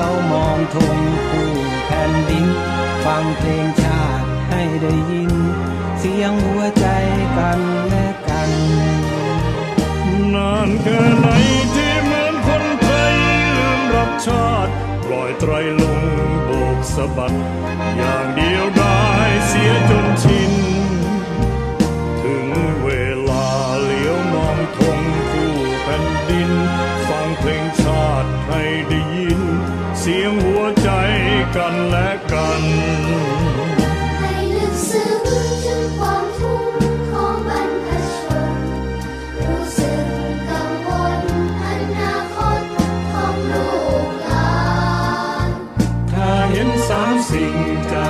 แล้วมองทงคู่แผ่นดิน ฟังเพลงชาติให้ได้ยิน เสียงหัวใจกันและกัน นานแค่ไหนที่เหมือนคนไทยลืมรักชาติปล่อยไตรลงโบกสะบัด อย่างเดียวได้เสียจนชิน เสียงหัวใจกันและกันให้ลึกซึ้งถึงความทุกข์ของบรรพชนรู้สึกกังวลอนาคตของลูกหลาน ถ้าเห็นสามสิ่งจาก